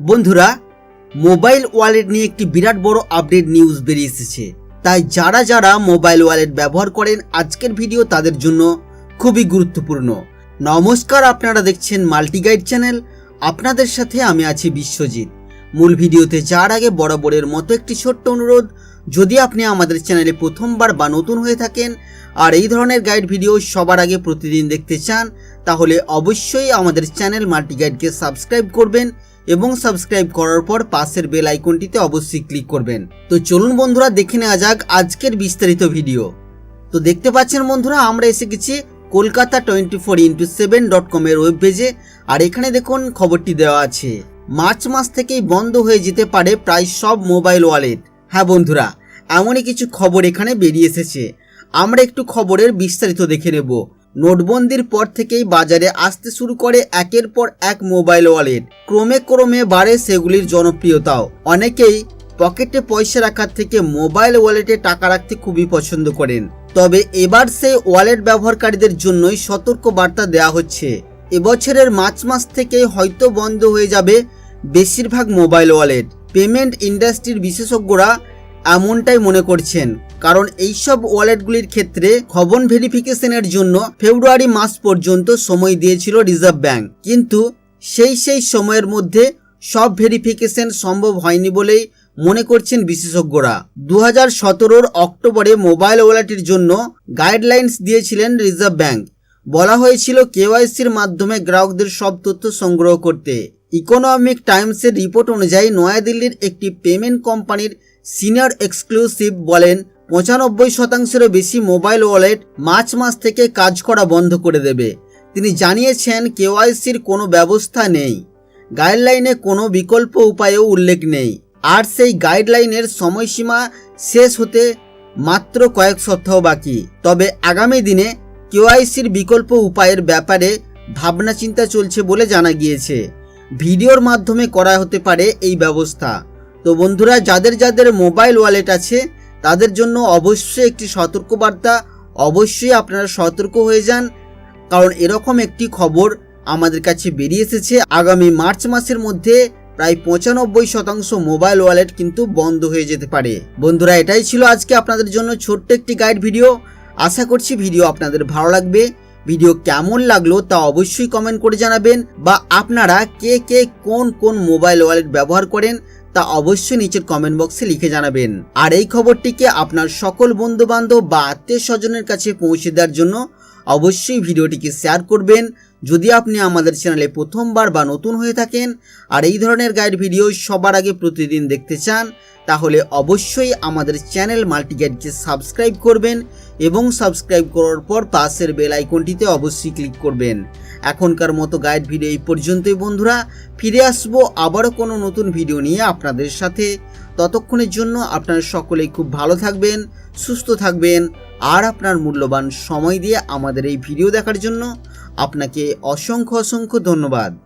বন্ধুরা, mobile wallet নিয়ে একটি বিরাট বড় আপডেট নিউজ বেরিয়ে এসেছে। তাই যারা যারা মোবাইল ওয়ালেট ব্যবহার করেন, আজকের ভিডিও তাদের জন্য খুবই গুরুত্বপূর্ণ। নমস্কার, আপনারা দেখছেন মাল্টিগাইড চ্যানেল। আপনাদের সাথে আমি আছি বিশ্বজিৎ। মূল ভিডিওতে যাওয়ার আগে বরাবরের মতো একটি ছোট্ট অনুরোধ, যদি আপনি আমাদের চ্যানেলে প্রথমবার বা নতুন হয়ে থাকেন আর এই ধরনের গাইড ভিডিও সবার আগে প্রতিদিন দেখতে চান, তাহলে অবশ্যই আমাদের চ্যানেল মাল্টিগাইডকে সাবস্ক্রাইব করবেন এবং সাবস্ক্রাইব করার পর পাশের বেল আইকনটিতে অবশ্যই ক্লিক করবেন। তো চলুন বন্ধুরা, দেখে নেওয়া যাক আজকের বিস্তারিত ভিডিও। তো দেখতে পাচ্ছেন বন্ধুরা, আমরা এসে গেছি Kolkata twenty four into seven dot কমের ওয়েব পেজে আর এখানে দেখুন, খবরটি দেওয়া আছে। মার্চ মাস থেকেই বন্ধ হয়ে যেতে পারে প্রায় সব মোবাইল ওয়ালেট। হ্যাঁ বন্ধুরা, এমনই কিছু খবর এখানে বেরিয়ে এসেছে। আমরা একটু খবরের বিস্তারিত দেখে নেব। নোটবন্দির পর থেকেই বাজারে আসতে শুরু করে একের পর এক মোবাইল ওয়ালেট। ক্রমে ক্রমে বাড়ে সেগুলির জনপ্রিয়তাও। অনেকেই পকেটে পয়সা রাখার থেকে মোবাইল ওয়ালেটে টাকা রাখতে খুবই পছন্দ করেন। তবে এবার সেই ওয়ালেট ব্যবহারকারীদের জন্যই সতর্ক বার্তা দেওয়া হচ্ছে। এবছরের মার্চ মাস থেকে হয়তো বন্ধ হয়ে যাবে বেশিরভাগ মোবাইল ওয়ালেট। পেমেন্ট ইন্ডাস্ট্রির বিশেষজ্ঞরা এমনটাই মনে করছেন। কারণ এইসব ওয়ালেটগুলির ক্ষেত্রে খবর ভেরিফিকেশনের জন্য ফেব্রুয়ারি মাস পর্যন্ত সময় দিয়েছিল রিজার্ভ ব্যাংক। কিন্তু সেই সেই সময়ের মধ্যে সব ভেরিফিকেশন সম্ভব হয়নি বলেই মনে করছেন বিশেষজ্ঞরা। দু হাজার অক্টোবরে মোবাইল ওয়ালেটের জন্য গাইডলাইন্স দিয়েছিলেন রিজার্ভ ব্যাংক। বলা হয়েছিল কেওয়াইসির মাধ্যমে গ্রাহকদের সব তথ্য সংগ্রহ করতে। ইকোনমিক টাইমসের রিপোর্ট অনুযায়ী নয়াদিল্লির একটি পেমেন্ট কোম্পানির সিনিয়র এক্সক্লুসিভ বলেন, পঁচানব্বই শতাংশেরও বেশি মোবাইল ওয়ালেট মার্চ মাস থেকে কাজ করা বন্ধ করে দেবে। তিনি জানিয়েছেন, কেওয়াইসির কোনো ব্যবস্থা নেই। গাইডলাইনে কোনো বিকল্প উপায়ও উল্লেখ নেই। আর সেই গাইডলাইনের সময়সীমা শেষ হতে মাত্র কয়েক সপ্তাহ বাকি। তবে আগামী দিনে কেওয়াইসির বিকল্প উপায়ের ব্যাপারে ভাবনা চিন্তা চলছে বলে জানা গিয়েছে। ভিডিওর মাধ্যমে করা হতে পারে এই ব্যবস্থা। তো বন্ধুরা, যাদের যাদের মোবাইল ওয়ালেট আছে, তাদের জন্য অবশ্যই একটি সতর্কবার্তা। অবশ্যই আপনারা সতর্ক হয়ে যান, কারণ এরকম একটি খবর আমাদের কাছে বেরিয়ে এসেছে। আগামী মার্চ মাসের মধ্যে প্রায় পঁচানব্বই শতাংশ মোবাইল ওয়ালেট কিন্তু বন্ধ হয়ে যেতে পারে। বন্ধুরা, এটাই ছিল আজকে আপনাদের জন্য ছোট্ট একটি গাইড ভিডিও। আশা করছি ভিডিও আপনাদের ভালো লাগবে। ভিডিও কেমন লাগল তা অবশ্যই কমেন্ট করে জানাবেন বা আপনারা কে কে কোন কোন মোবাইল ওয়ালেট ব্যবহার করেন তা অবশ্যই নিচের কমেন্ট বক্সে লিখে জানাবেন। আর এই খবরটিকে আপনার সকল বন্ধু বান্ধব বা আত্মীয় স্বজনের কাছে পৌঁছে দেওয়ার জন্য অবশ্যই ভিডিওটিকে শেয়ার করবেন। যদি আপনি আমাদের চ্যানেলে প্রথমবার বা নতুন হয়ে থাকেন আর এই ধরনের গাইড ভিডিও সবার আগে প্রতিদিন দেখতে চান, তাহলে অবশ্যই আমাদের চ্যানেল মাল্টিগাইডকে সাবস্ক্রাইব করবেন এবং সাবস্ক্রাইব করার পর পাশের বেল আইকনটিতে অবশ্যই ক্লিক করবেন। এখনকার মতো গাইড ভিডিও এই পর্যন্তই বন্ধুরা। ফিরে আসব আবারও কোনো নতুন ভিডিও নিয়ে আপনাদের সাথে। ততক্ষণের জন্য আপনারা সকলেই খুব ভালো থাকবেন, সুস্থ থাকবেন আর আপনার মূল্যবান সময় দিয়ে আমাদের এই ভিডিও দেখার জন্য আপনাকে অসংখ্য অসংখ্য ধন্যবাদ।